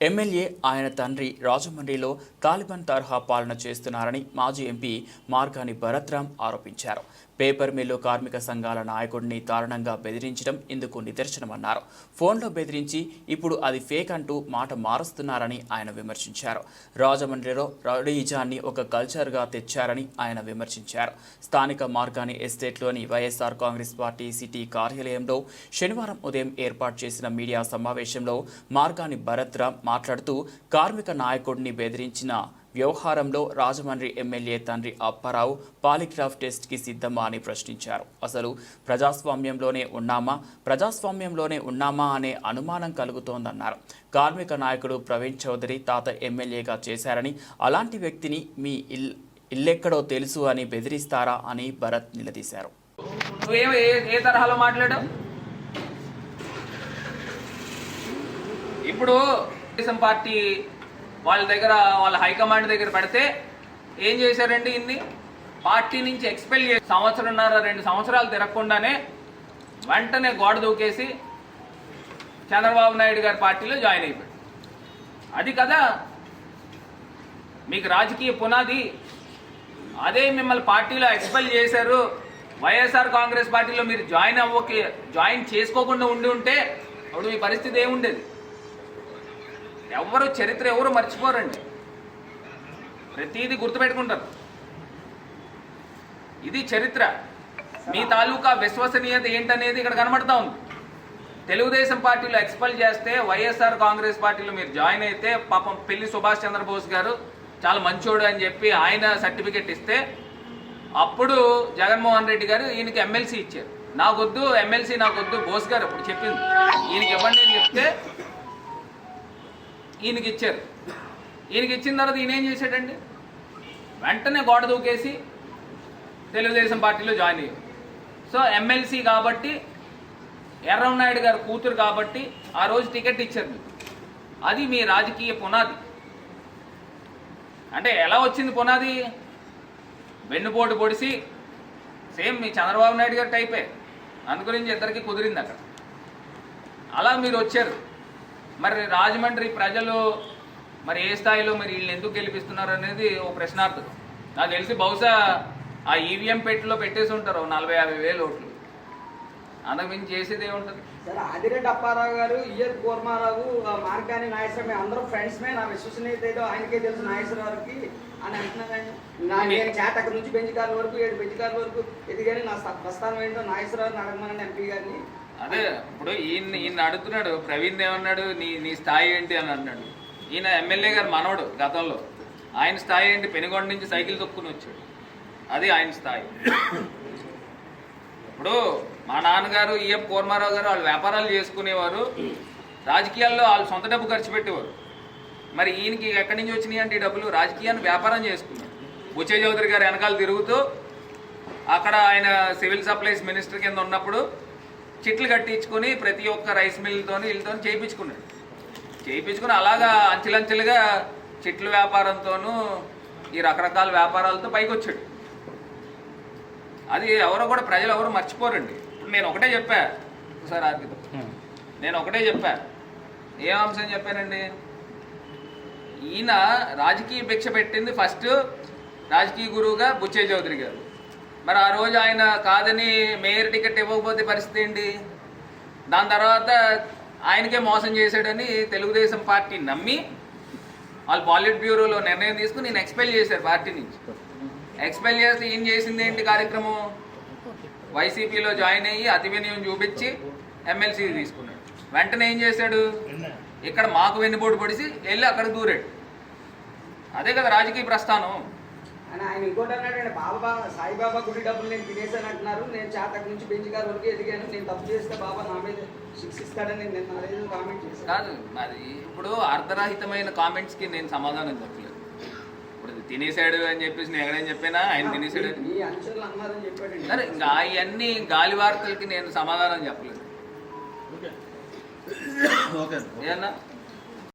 MLA ఆయన తండ్రి రాజమండ్రిలో తాలిబాన్ తరహా పాలన చేస్తున్నారని మాజీ ఎంపీ మార్గాని భరత్రామ్ ఆరోపించారు. పేపర్ మిల్లు కార్మిక సంఘాల నాయకుడిని దారుణంగా బెదిరించడం ఇందుకు నిదర్శనమన్నారు. ఫోన్లో బెదిరించి ఇప్పుడు అది ఫేక్ అంటూ మాట మారుస్తున్నారని ఆయన విమర్శించారు. రాజమండ్రిలో రౌడీజాన్ని ఒక కల్చర్గా తెచ్చారని ఆయన విమర్శించారు. స్థానిక మార్గాని ఎస్టేట్లోని వైఎస్ఆర్ కాంగ్రెస్ పార్టీ సిటీ కార్యాలయంలో శనివారం ఉదయం ఏర్పాటు చేసిన మీడియా సమావేశంలో మార్గాని భరత్ మాట్లాడుతూ కార్మిక నాయకుడిని బెదిరించిన వ్యవహారంలో రాజమండ్రి ఎమ్మెల్యే తండ్రి అప్పారావు పాలిగ్రాఫ్ టెస్ట్కి సిద్ధమా అని ప్రశ్నించారు. అసలు ప్రజాస్వామ్యంలోనే ఉన్నామా? ప్రజాస్వామ్యంలోనే ఉన్నామా అనే అనుమానం కలుగుతోందన్నారు. కార్మిక నాయకుడు ప్రవీణ్ చౌదరి తాత ఎమ్మెల్యేగా చేశారని అలాంటి వ్యక్తిని మీ ఇల్ ఇల్లెక్కడో తెలుసు అని బెదిరిస్తారా అని భరత్ నిలదీశారు. ఏ తరహాలో మాట్లాడావు? ఇప్పుడు తెలుగుదేశం పార్టీ వాళ్ళ దగ్గర వాళ్ళ హైకమాండ్ దగ్గర పెడితే ఏం చేశారండి ఇన్ని? పార్టీ నుంచి ఎక్స్పెల్ చేసి సంవత్సరంన్నర రెండు సంవత్సరాలు తిరగకుండానే వెంటనే గోడ దూకేసి చంద్రబాబు నాయుడు గారి పార్టీలో జాయిన్ అయిపోయాడు. అది కదా. మీకు రాజకీయ పునాది. అదే మిమ్మల్ని పార్టీలో ఎక్స్పెల్ చేశారు. వైఎస్ఆర్ కాంగ్రెస్ పార్టీలో మీరు జాయిన్ అవ్వకి జాయిన్ చేసుకోకుండా ఉండి ఉంటే అప్పుడు మీ పరిస్థితి ఏముండేది? ఎవరు చరిత్ర ఎవరు మర్చిపోరండి. ప్రతిదీ గుర్తుపెట్టుకుంటారు. ఇది చరిత్ర. మీ తాలూకా విశ్వసనీయత ఏంటనేది ఇక్కడ కనబడతా ఉంది. తెలుగుదేశం పార్టీలో ఎక్స్పెల్ చేస్తే వైఎస్ఆర్ కాంగ్రెస్ పార్టీలో మీరు జాయిన్ అయితే పాపం పెళ్ళి సుభాష్ చంద్రబోస్ గారు చాలా మంచోడు అని చెప్పి ఆయన సర్టిఫికెట్ ఇస్తే అప్పుడు జగన్మోహన్ రెడ్డి గారు ఈయనకి ఎమ్మెల్సీ ఇచ్చారు. నాకొద్దు ఎమ్మెల్సీ నాకొద్దు బోస్ గారు అప్పుడు చెప్పింది. ఈయనకి ఇవ్వండి అని చెప్తే ఈయనకి ఇచ్చారు ఈయనకి ఇచ్చిన తర్వాత ఈయన ఏం చేశాడండి? వెంటనే గోడ దూకేసి తెలుగుదేశం పార్టీలో జాయిన్ అయ్యారు సో ఎమ్మెల్సీ కాబట్టి ఎర్రన్నాయుడు గారు కూతురు కాబట్టి ఆ రోజు టికెట్ ఇచ్చారు మీకు. అది మీ రాజకీయ పునాది. అంటే ఎలా వచ్చింది పునాది? వెన్నుపోటు పొడిసి సేమ్ మీ చంద్రబాబు నాయుడు గారి టైపే. అందుగురించి ఇద్దరికి కుదిరింది అక్కడ. అలా మీరు వచ్చారు. మరి రాజమండ్రి ప్రజలు మరి ఏ స్థాయిలో మరి వీళ్ళని ఎందుకు గెలిపిస్తున్నారు అనేది ఓ ప్రశ్నార్థకం. నాకు తెలిసి బహుశా ఆ ఈవీఎం పెట్టిలో పెట్టేసి ఉంటారు నలభై యాభై వేలు ఓట్లు. అంతకుమించి చేసేది ఏముంటుంది సార్ ఆదిరెడ్డి అప్పారావు గారు ఇయ్యర్ కూర్మారావు నాగేశ్వరరావు మేము అందరం ఫ్రెండ్స్మే నా విశ్వసనీయత ఏదో ఆయనకే తెలుసు నాగేశ్వరరావుకి అని అంటున్నాను నా నేను చేతక నుంచి బెంజికాల వరకు ఏడు బెంజికాల వరకు ఎదిగాని. నా ప్రస్థానం ఏంటో నాగేశ్వరరావుని అడగమనండి ఎంపీ గారిని. అదే ఇప్పుడు ఈయన ఈయన అడుగుతున్నాడు ప్రవీణ్ ఏమన్నాడు? నీ నీ స్థాయి ఏంటి అని అన్నాడు. ఈయన ఎమ్మెల్యే గారు మనవడు గతంలో. ఆయన స్థాయి ఏంటి? పెనుగొండ నుంచి సైకిల్ తొక్కుని వచ్చాడు. అది ఆయన స్థాయి. ఇప్పుడు మా నాన్నగారు ఈఎఫ్ కోర్మారావు గారు వాళ్ళు వ్యాపారాలు చేసుకునేవారు. రాజకీయాల్లో వాళ్ళు సొంత డబ్బు ఖర్చు పెట్టేవారు. మరి ఈయనకి ఎక్కడి నుంచి వచ్చినాయి అంటే ఈ డబ్బులు? రాజకీయాన్ని వ్యాపారం చేసుకున్నాడు. బుచ్చే చౌదరి గారు వెనకాల తిరుగుతూ అక్కడ ఆయన సివిల్ సప్లైస్ మినిస్టర్ కింద ఉన్నప్పుడు చిట్లు కట్టించుకొని ప్రతి ఒక్క రైస్ మిల్తో వీళ్ళతో చేయించుకున్నాడు. చేయించుకుని అలాగా అంచెలంచెలుగా చిట్ల వ్యాపారంతోనూ ఈ రకరకాల వ్యాపారాలతో పైకి వచ్చాడు అది ఎవరో కూడా ప్రజలు ఎవరు మర్చిపోరండి. ఇప్పుడు నేను ఒకటే చెప్పా. సార్ ఆర్థిక నేను ఒకటే చెప్పా. ఏం అంశం చెప్పానండి? ఈయన రాజకీయ భిక్ష పెట్టింది ఫస్ట్ రాజకీయ గురువుగా బుచ్చే చౌదరి గారు. మరి ఆ రోజు ఆయన కాదని మేయర్ టికెట్ ఇవ్వకపోతే పరిస్థితి ఏంటి? దాని తర్వాత ఆయనకే మోసం చేశాడని తెలుగుదేశం పార్టీ నమ్మి వాళ్ళు పాలిట్ బ్యూరోలో నిర్ణయం తీసుకుని నేను ఎక్స్పెల్ చేశారు పార్టీ నుంచి. ఎక్స్పెల్ చేస్తే ఏం చేసింది ఏంటి కార్యక్రమం? వైసీపీలో జాయిన్ అయ్యి అతి వినియోగం చూపించి ఎమ్మెల్సీ తీసుకున్నాడు. వెంటనే ఏం చేశాడు? ఇక్కడ మాకు వెన్నుపోటు పొడిసి వెళ్ళి అక్కడ దూరాడు. అదే కదా రాజకీయ ప్రస్థానం. అని ఆయన ఇంకోటి అన్నాడండి బాబా సాయిబాబా గుడి డబ్బులు నేను తినేసాను అంటున్నారు. నేను చేతక నుంచి బెంజికాల వరకు ఎదిగాను. నేను తప్పు చేస్తే బాబా నా మీద శిక్షిస్తాడని నేను అదేదో కామెంట్ చేశాను. కాదు అది ఇప్పుడు అర్ధరహితమైన కామెంట్స్కి నేను సమాధానం చెప్పలేదు. ఇప్పుడు తినేసాడు అని చెప్పేసి నేను ఎక్కడైనా చెప్పానా? ఆయన తినేసాడు సరే ఇంకా అవన్నీ గాలి వార్తలకి నేను సమాధానం చెప్పలేదు. ఓకే. ఏమన్నా?